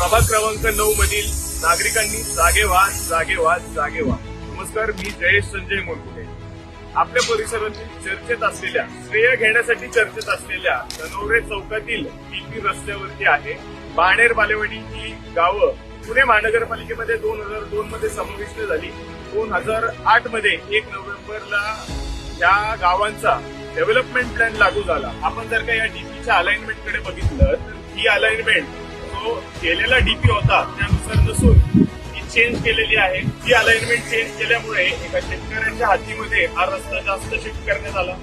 प्रभाग क्रमांक नऊ मधील नागरिकांनी जागे व्हा जागे व्हा जागे व्हा नमस्कार मी जयेश संजय मोरकुटे. आपल्या परिसरातील चर्चेत असलेल्या श्रेय घेण्यासाठी चर्चेत असलेल्या धनोरे चौकातील पीपी रस्त्यावरती आहे बाणेर बालेवाडी ही गावं. पुणे महानगरपालिकेमध्ये दोन हजार दोन मध्ये समाविष्ट झाली. दोन हजार आठमध्ये एक नोव्हेंबरला या गावांचा डेव्हलपमेंट प्लॅन लागू झाला. आपण जर का या डीपीच्या अलाइनमेंटकडे बघितलं तर ही अलाइनमेंट जो केलेला डीपी होता त्यानुसार नसून ती चेंज केलेली आहे. ही अलाइनमेंट चेंज केल्यामुळे एका शेतकऱ्याच्या हातीमध्ये हा रस्ता जास्त शिफ्ट करण्यात आला.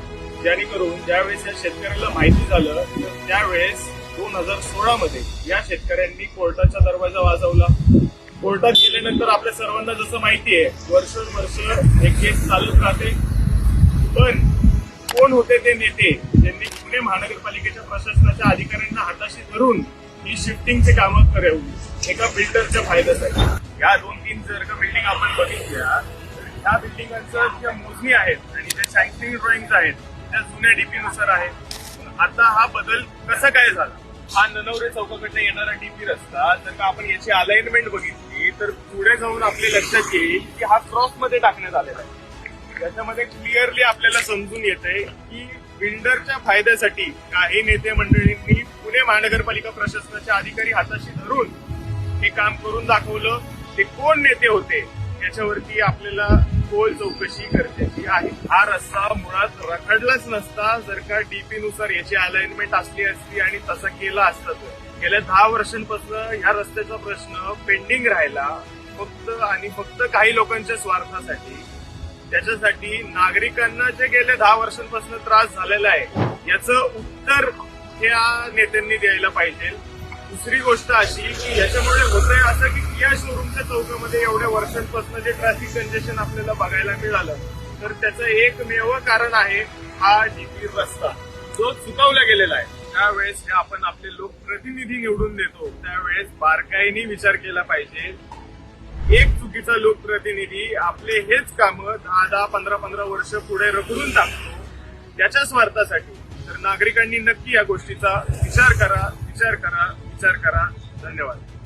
जेणेकरून ज्यावेळेस या शेतकऱ्याला माहिती झालं तर त्यावेळेस दोन हजार सोळा मध्ये या शेतकऱ्यांनी कोर्टाचा दरवाजा वाजवला. कोर्टात गेल्यानंतर आपल्या सर्वांना जसं माहिती आहे वर्षोवर्ष हे केस चालत राहते. पण कोण होते ते नेते ज्यांनी पुणे महानगरपालिकेच्या प्रशासनाच्या अधिकाऱ्यांना हाताशी धरून ही शिफ्टिंगचे कामं करवली एका बिल्डरच्या फायद्यासाठी या दोन तीन जर का बिल्डिंग आपण बघितल्या तर ह्या बिल्डिंगांच्या ज्या मोजणी आहेत आणि ज्या सँक्शनिंग ड्रॉइंग आहेत त्या जुन्या डीपीनुसार आहेत. आता हा बदल कसा काय झाला? हा ननवरे चौकाकडनं येणारा डीपी रस्ता जर का आपण याची अलाइनमेंट बघितली तर पुढे जाऊन आपल्या लक्षात येईल की हा क्रॉसमध्ये टाकण्यात आलेला आहे. याच्यामध्ये क्लिअरली आपल्याला समजून येते की बिल्डरच्या फायद्यासाठी काही नेते मंडळींनी पुणे महानगरपालिका प्रशासनाच्या अधिकारी हाताशी धरून हे काम करून दाखवलं. ते कोण नेते होते? याच्यावरती आपल्याला खोल चौकशी गरजेची आहे. हा रस्ता मुळात रखडलाच नसता. जर का डीपी नुसार याची अलाइनमेंट असली असती आणि तसं केलं असतं तर. गेल्या दहा वर्षांपासून ह्या रस्त्याचा प्रश्न पेंडिंग राहिला. फक्त आणि फक्त काही लोकांच्या स्वार्थासाठी. त्याच्यासाठी नागरिकांना जे गेल्या दहा वर्षांपासून त्रास झालेला आहे याचं उत्तर या नेत्यांनी द्यायला पाहिजे. दुसरी गोष्ट अशी की याच्यामुळे होतंय असं की या शोरूमच्या चौकामध्ये एवढ्या वर्षांपासून जे ट्रॅफिक कंजेशन आपल्याला बघायला मिळालं तर त्याचं एकमेव कारण आहे हा डीपी रस्ता. जो चुकवला गेलेला आहे. त्यावेळेस आपण आपले लोकप्रतिनिधी निवडून देतो. त्यावेळेस बारकाईने विचार केला पाहिजे. एक चुकीचा लोकप्रतिनिधी आपले हेच काम दहा दहा पंधरा पंधरा वर्ष पुढे रखडून टाकतो. त्याच्या स्वार्थासाठी तर नागरिकांनी नक्की या गोष्टीचा विचार करा विचार करा विचार करा. धन्यवाद.